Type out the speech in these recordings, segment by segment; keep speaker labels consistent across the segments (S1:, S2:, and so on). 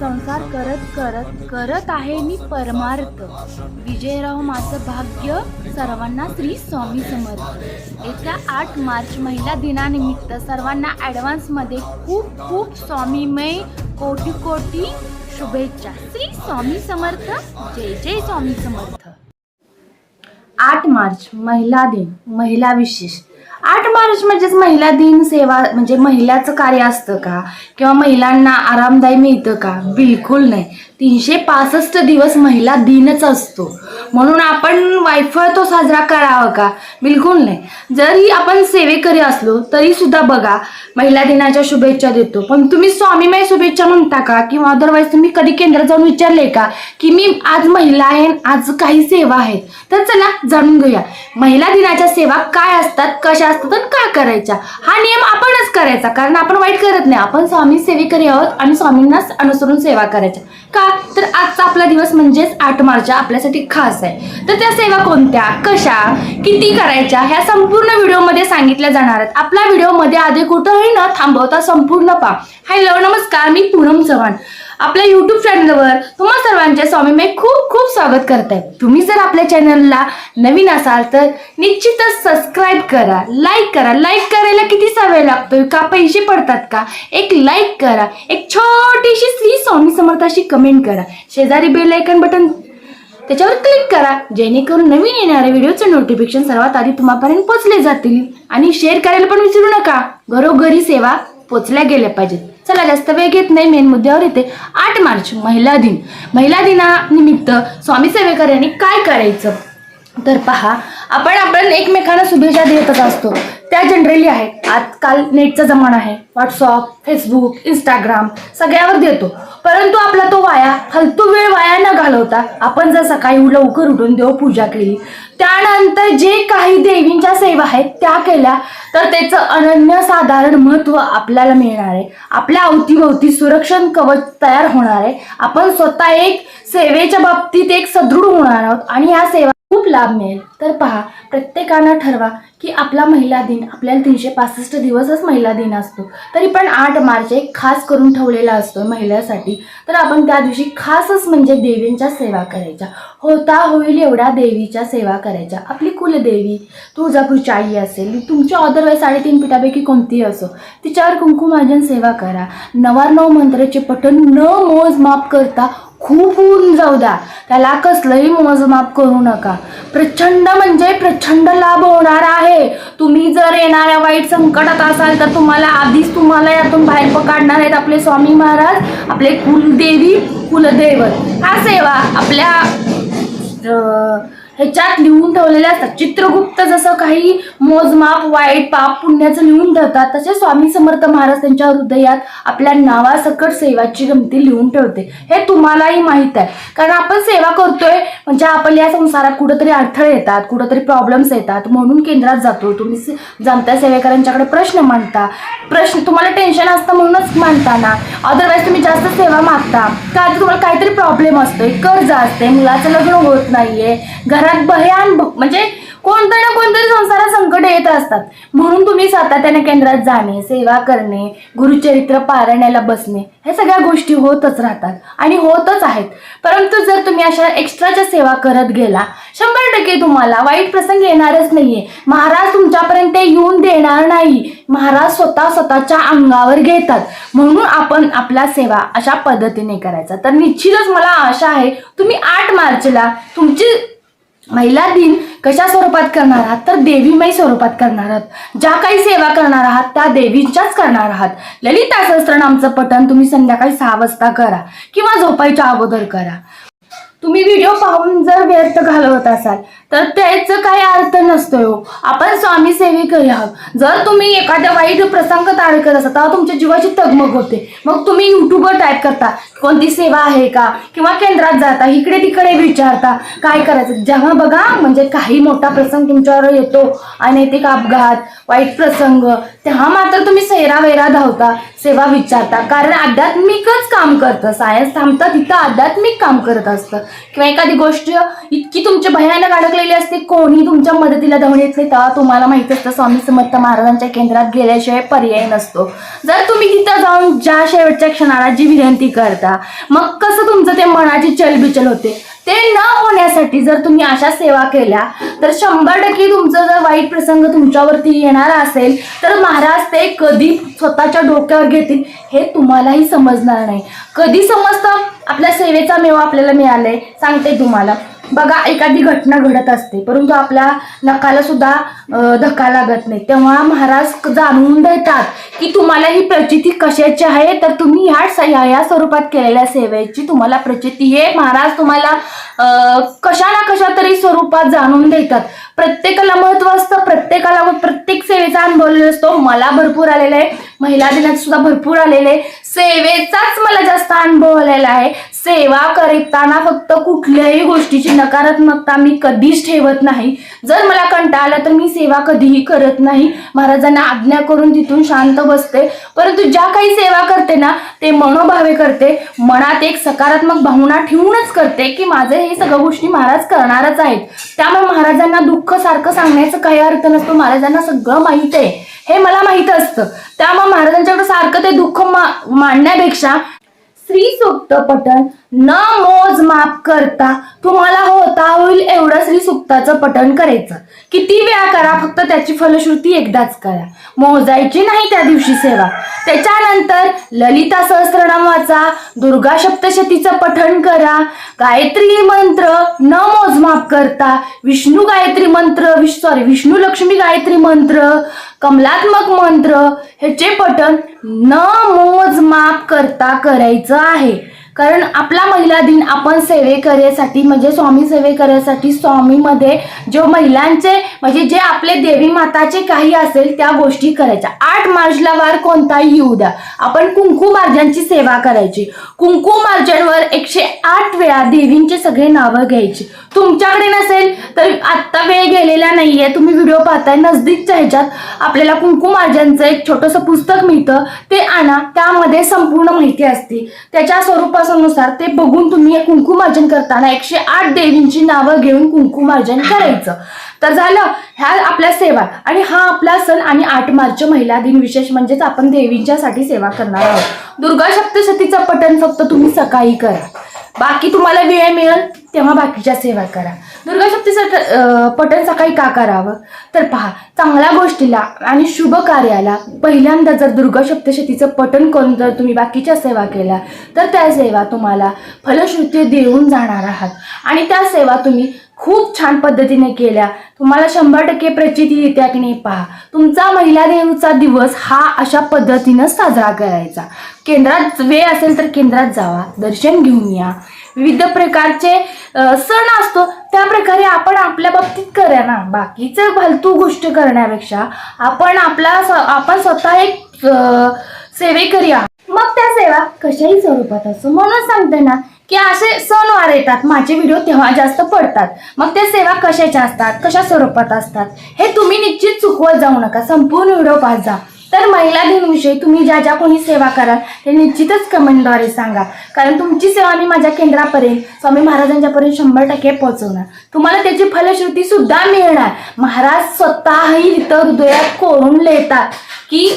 S1: संसार करत करत करत आहे मी परमार्थ. विजयराव माझं भाग्य सर्वांना श्री स्वामी समर्थ. येत्या आठ मार्च महिला दिनानिमित्त सर्वांना ॲडव्हान्समध्ये खूप खूप स्वामीमय कोटी कोटी शुभेच्छा. श्री स्वामी समर्थ. जय जय स्वामी समर्थ. आठ मार्च महिला दिन महिला विशेष. आठ मार्च म्हणजेच महिला दिन सेवा म्हणजे महिलाचं कार्य असतं का? किंवा महिलांना आरामदायी मिळतं का? बिलकुल नाही. तीनशे पासष्ट दिवस महिला दिनच असतो. म्हणून आपण वायफळ तो साजरा करावा का? बिलकुल नाही. जरी आपण सेवेकरी असलो तरी सुद्धा बघा महिला दिनाच्या शुभेच्छा देतो. पण तुम्ही स्वामीमय शुभेच्छा म्हणता का? किंवा अदरवाईज तुम्ही कधी केंद्रात जाऊन विचारले का? की मी आज महिला आहे आज काही सेवा आहेत. तर चला जाणून घेऊया. महिला दिनाच्या सेवा काय असतात कशा असतात आणि का करायच्या? हा नियम आपणच करायचा. कारण आपण वाईट करत नाही. आपण स्वामी सेवेकरी आहोत आणि स्वामींनाच अनुसरून सेवा करायच्या. का तर आजचा आपला दिवस म्हणजेच आठ मार्च आपल्यासाठी खास आहे. तर त्या सेवा कोणत्या कशा किती करायच्या ह्या संपूर्ण व्हिडिओमध्ये सांगितल्या जाणार आहेत. आपला व्हिडिओमध्ये आधी कुठंही न थांबवता संपूर्ण पा हॅलो नमस्कार मी पूनम चव्हाण. आपल्या युट्यूब चॅनलवर तुम्हा सर्वांचे स्वामीमय खूप खूप स्वागत करत आहे तुम्ही जर आपल्या चॅनलला नवीन असाल तर निश्चितच सबस्क्राईब करा लाईक करा. लाईक करायला किती सवय लागतोय? का पैसे पडतात का? एक लाईक करा. एक छोटीशी श्री स्वामी समर्थाशी कमेंट करा. शेजारी बेल आयकन बटन त्याच्यावर क्लिक करा. जेणेकरून नवीन येणाऱ्या व्हिडिओचे नोटिफिकेशन सर्वात आधी तुम्हापर्यंत पोचले जातील. आणि शेअर करायला पण विसरू नका. घरोघरी सेवा पोचल्या गेल्या पाहिजेत. चला जास्त वेळ घेत नाही मेन मुद्द्यावर येते. आठ मार्च महिला दिन. महिला दिनानिमित्त स्वामी सेवेकर यांनी काय करायचं? तर पहा आपण आपण एकमेकांना शुभेच्छा देतच असतो. त्या जनरली आहेत. आजकाल नेटचा जमाना आहे. व्हॉट्सअप फेसबुक इंस्टाग्राम सगळ्यावर देतो. परंतु आपला तो वाया फालतू वेळ वाया न घालवता आपण जर सकाळी लवकर उठून देवपूजा केली त्यानंतर जे काही देवींच्या सेवा आहेत त्या केल्या तर त्याचं अनन्यसाधारण महत्त्व आपल्याला मिळणार आहे. आपल्या अवतीभोवती सुरक्षण कवच तयार होणार आहे. आपण स्वतः एक सेवेच्या बाबतीत एक सदृढ होणार आहोत आणि या सेवा खूप लाभ मिळेल. तर पहा प्रत्येकानं ठरवा की आपला महिला दिन आपल्याला तीनशे पासष्ट दिवसच महिला दिन असतो. तरी पण आठ मार्च एक खास करून ठेवलेला असतो महिलासाठी. तर आपण त्या दिवशी खासच म्हणजे देवींच्या सेवा करायच्या. होता होईल एवढ्या देवीच्या सेवा करायच्या. आपली कुलदेवी तुळजापूरची आई असेल तुमची अदरवाईज साडेतीन पिठापैकी कोणतीही असो तिच्यावर कुंकुमार्जन सेवा करा. नवार मंत्राचे पठण न मोजमाप करता खूप होऊन जाऊ द्या. त्याला कसलंही मोजमाप करू नका. प्रचंड म्हणजे प्रचंड लाभ होणार आहे. तुम्ही जर येणाऱ्या वाईट संकटात असाल तर तुम्हाला आधीच तुम्हाला यातून बाहेर पकडणार आहेत आपले स्वामी महाराज आपले कुलदेवी कुलदैवत. हा सेवा आपल्या ह्याच्यात लिहून ठेवलेल्या असतात. चित्रगुप्त जसं काही मोजमाप वाईट पाप पुण्याचं लिहून ठेवतात तसे स्वामी समर्थ महाराज त्यांच्या हृदयात आपल्या नावासकट सेवाची गमती लिहून ठेवते. हे तुम्हालाही माहीत आहे. कारण आपण सेवा करतोय म्हणजे आपण या संसारात कुठंतरी अडथळे येतात कुठंतरी प्रॉब्लेम्स येतात. म्हणून केंद्रात जातो तुम्ही जाणत्या सेवेकरांच्याकडे प्रश्न मांडता. प्रश्न तुम्हाला टेन्शन असतं म्हणूनच मांडताना. अदरवाईज तुम्ही जास्त सेवा मागता. का तुम्हाला काहीतरी प्रॉब्लेम असतोय कर्ज असते मुलाचं लग्न होत नाहीये घरात भयान म्हणजे कोणतं ना कोणतरी संसारात संकट येत असतात. म्हणून तुम्ही सातत्याने केंद्रात जाणे सेवा करणे गुरुचरित्र पारायणाला बसणे ह्या सगळ्या गोष्टी होतच राहतात आणि होतच आहेत. परंतु जर तुम्ही अशा एक्स्ट्राच्या सेवा करत गेला शंभर टक्के तुम्हाला वाईट प्रसंग येणारच नाहीये. महाराज तुमच्यापर्यंत येऊन देणार नाही. महाराज स्वतः स्वतःच्या अंगावर घेतात. म्हणून आपण आपला सेवा अशा पद्धतीने करायचा. तर निश्चितच मला आशा आहे तुम्ही आठ मार्चला तुमची महिला दिन कशा स्वरूपात करणार आहात? तर देवीमय स्वरूपात करणार आहात. ज्या काही सेवा करणार आहात त्या देवीच्याच करणार आहात. ललिता सहस्त्रनामचं पठण तुम्ही संध्याकाळी सहा वाजता करा किंवा झोपायच्या अगोदर करा. तुम्ही व्हिडिओ पाहून जर व्यर्थ घालवत असाल तर त्याचं काही अर्थ नसतोय हो. आपण स्वामी सेवेकरी आहोत. जर तुम्ही एखाद्या वाईट प्रसंगात अडकत असाल तेव्हा तुमच्या जीवाची तगमग होते. मग तुम्ही युट्यूबवर टाईप करता. कोणती सेवा आहे का? किंवा केंद्रात जाता इकडे तिकडे विचारता काय करायचं? जेव्हा बघा म्हणजे काही मोठा प्रसंग तुमच्यावर येतो अनैतिक अपघात वाईट प्रसंग तेव्हा मात्र तुम्ही सैरा वेरा धावता सेवा विचारता. कारण आध्यात्मिकच काम करतं. सायन्स थांबतं तिथं आध्यात्मिक काम करत असतं. किंवा एखादी गोष्ट इतकी तुमच्या भयानक अडकलेली असते कोणी तुमच्या मदतीला धावून येत नाही तेव्हा तुम्हाला माहीत असतं स्वामी समर्थ महाराजांच्या केंद्रात गेल्याशिवाय पर्याय नसतो. जर तुम्ही तिथं जाऊन ज्या शेवटच्या क्षणाला जी विनंती करता करता मग कसं तुमचं ते मनाची चलबिचल होते? ते न होण्यासाठी जर तुम्ही अशा सेवा केल्या तर शंभर टक्के तुमचं जर वाईट प्रसंग तुमच्यावरती येणार असेल तर महाराज ते कधी स्वतःच्या डोक्यावर घेतील हे तुम्हालाही समजणार नाही. कधी समजतं? आपल्या सेवेचा मेवा आपल्याला मिळालाय सांगते तुम्हाला. बघा एखादी घटना घडत असते परंतु आपल्या नकाला सुद्धा धक्का लागत नाही. तेव्हा महाराज जाणून देतात की तुम्हाला ही प्रचिती कशाची आहे? तर तुम्ही ह्या या स्वरूपात केलेल्या सेवेची तुम्हाला प्रचिती हे महाराज तुम्हाला कशा ना कशा तरी स्वरूपात जाणून देतात. प्रत्येकाला महत्त्व असतं प्रत्येकाला प्रत्येक सेवेचा अनुभव असतो. मला भरपूर आलेला आहे. महिला दिनात सुद्धा भरपूर आलेले आहे. सेवेचाच मला जास्त अनुभव आलेला आहे. सेवा करताना फक्त कुठल्याही गोष्टीची नकारात्मकता मी कधीच ठेवत नाही. जर मला कंटाळा आला तर मी सेवा कधीही करत नाही. महाराजांना आज्ञा करून तिथून शांत बसते. परंतु ज्या काही सेवा करते ना ते मनोभावे करते. मनात एक सकारात्मक भावना ठेवूनच करते की माझे हे सगळ्या गोष्टी महाराज करणारच आहेत. त्यामुळे महाराजांना दुःख सारखं सांगण्याचा काही अर्थ नसतो. महाराजांना सगळं माहीत आहे. हे मला माहीत असतं. त्यामुळे महाराजांच्याकडे सारखं ते दुःख मा- मांडण्यापेक्षा श्री सूक्त पठण न मोज माप करता तुम्हाला होता होईल एवढं श्री सुक्ताचं पठण करायचं. किती वेळा करा फक्त त्याची फलश्रुती एकदाच करा. मोजायची नाही त्या दिवशी सेवा. त्याच्यानंतर ललिता सहस्रनाम वाचा दुर्गा सप्तशतीचं पठण करा. गायत्री मंत्र न मोजमाप करता. विष्णू गायत्री मंत्र विश सॉरी विष्णू लक्ष्मी गायत्री मंत्र कमलात्मक मंत्र ह्याचे पठण न मोजमाप करता करायचं आहे. कारण आपला महिला दिन आपण सेवेकऱ्यासाठी म्हणजे स्वामी सेवेकऱ्यासाठी स्वामीमध्ये जो महिलांचे म्हणजे जे आपले देवी माताचे काही असेल त्या गोष्टी करायच्या. आठ मार्चला वार कोणताही येऊ द्या. आपण कुंकू मार्जनची सेवा करायची. कुंकू मार्जनवर एकशे आठ वेळा देवींचे सगळे नावं घ्यायची. तुमच्याकडे नसेल तर आत्ता वेळ गेलेला नाहीये. तुम्ही व्हिडिओ पाहताय नजदीकच्या ह्याच्यात आपल्याला कुंकू मार्जनचं एक छोटंसं पुस्तक मिळतं. ते आणा त्यामध्ये संपूर्ण माहिती असते. त्याच्या स्वरूपात स्वरूपानुसार ते बघून तुम्ही हे करताना एकशे आठ देवींची नावं घेऊन कुंकुमार्जन करायचं. तर झालं ह्या आपल्या सेवा. आणि हा आपला सण आणि आठ मार्च महिला दिन विशेष म्हणजेच आपण देवींच्यासाठी सेवा करणार आहोत. दुर्गा सप्तशतीचं पठण फक्त तुम्ही सकाळी करा. बाकी तुम्हाला वेळ मिळेल तेव्हा बाकीच्या सेवा करा. दुर्गा सप्तीचं पठण सकाळी का करावं? तर पहा चांगल्या गोष्टीला आणि शुभ कार्याला पहिल्यांदा जर दुर्गा सप्तशतीचं पठण करून जर तुम्ही बाकीच्या सेवा केल्या तर त्या सेवा तुम्हाला फलश्रुती देऊन जाणार आहात. आणि त्या सेवा तुम्ही खूप छान पद्धतीने केल्या. तुम्हाला शंभर टक्के प्रचिती येत्या की नाही पहा. तुमचा महिला देऊचा दिवस हा अशा पद्धतीनं साजरा करायचा. केंद्रात वेळ असेल तर केंद्रात जावा. दर्शन घेऊन या. विविध प्रकारचे सण असतो त्या प्रकारे आपण आपल्या बाबतीत करा ना. बाकीचं फालतू गोष्ट करण्यापेक्षा आपण आपला आपण स्वतः एक सेवे सेवेकरी मग त्या सेवा कशाही स्वरूपात असो. म्हणून सांगते ना की असे सणवार येतात माझे व्हिडिओ तेव्हा जास्त पडतात. मग त्या सेवा कशाच्या असतात कशा स्वरूपात असतात हे तुम्ही निश्चित चुकवत जाऊ नका. संपूर्ण व्हिडिओ पाहत जा. तर महिला दिनविषयी तुम्ही ज्या ज्या कोणी सेवा कराल ते निश्चितच कमेंटद्वारे सांगा. कारण तुमची सेवा मी माझ्या केंद्रापर्यंत स्वामी महाराजांच्यापर्यंत शंभर टक्के पोहोचवणार. तुम्हाला त्याची फलश्रुती सुद्धा मिळणार. महाराज स्वतःही इतर हृदयात कोरून लिहितात की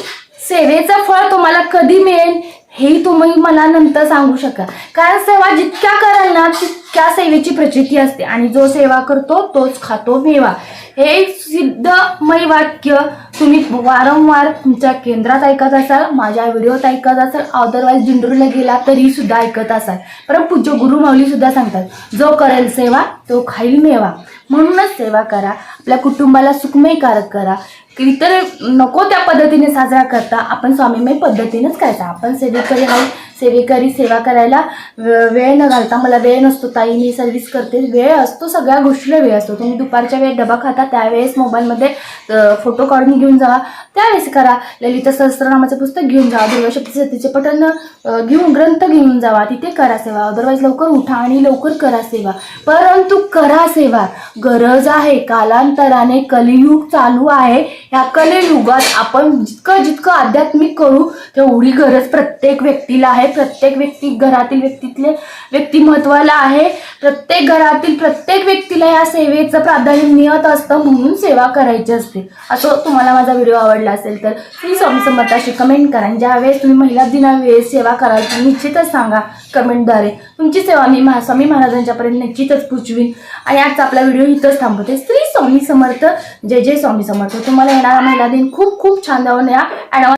S1: सेवेचं फळ तुम्हाला कधी मिळेल हे तुम्ही मला नंतर सांगू शकाल कारण सेवा जितक्या कराल ना तितक्या त्या सेवेची प्रचिती असते. आणि जो सेवा करतो तोच खातो मेवा. हे सिद्धमय वाक्य तुम्ही वारंवार तुमच्या केंद्रात ऐकत असाल माझ्या व्हिडिओत ऐकत असाल अदरवाईज जिंडूरला गेला तरी सुद्धा ऐकत असाल. परंतु पूज्य गुरु माऊली सुद्धा सांगतात जो करेल सेवा तो खाईल मेवा. म्हणूनच सेवा करा आपल्या कुटुंबाला सुखमयकारक करा. इतर नको त्या पद्धतीने साजरा करता आपण स्वामीमय पद्धतीनेच करायचा आपण सेवेकरी आहोत सेवेकरी सेवा करायला वे- वेळ न घालता मला वेळ नसतो ताई मी सर्व्हिस करते. वेळ असतो सगळ्या गोष्टीला वेळ असतो. तुम्ही दुपारच्या वेळेत डबा खाता त्यावेळेस मोबाईलमध्ये फोटो काढून घेऊन जावा त्यावेळेस करा. ललित सहस्त्रनामाचं पुस्तक घेऊन जावा दुर्गा सतीचे पठण घेऊन ग्रंथ घेऊन जावा. तिथे करा सेवा. अदरवाईज लवकर उठा आणि लवकर करा सेवा. परंतु करा सेवा. गरज आहे. कालांतराने कलियुग चालू आहे. ह्या कलियुगात आपण जितकं जितकं आध्यात्मिक करू तेवढी गरज प्रत्येक व्यक्तीला आहे. प्रत्येक व्यक्ती घरातील व्यक्तीतले व्यक्ती महत्वाला आहे. प्रत्येक घरातील प्रत्येक व्यक्तीला या सेवेचं प्राधान्य मिळत असतं म्हणून सेवा करायची असते. असं तुम्हाला माझा व्हिडिओ आवडला असेल तर श्री स्वामी समर्थाशी कमेंट करा. ज्यावेळेस तुम्ही महिला दिनावेळेस सेवा कराल तर निश्चितच सांगा कमेंटद्वारे तुमची सेवा मी महा स्वामी महाराजांच्यापर्यंत निश्चितच पोचवीन. आणि आजचा आपला व्हिडिओ इथंच थांबवते. श्री स्वामी समर्थ. जय जय स्वामी समर्थ. तुम्हाला येणारा महिला दिन खूप खूप छान जाऊन या. ॲडव्हान्स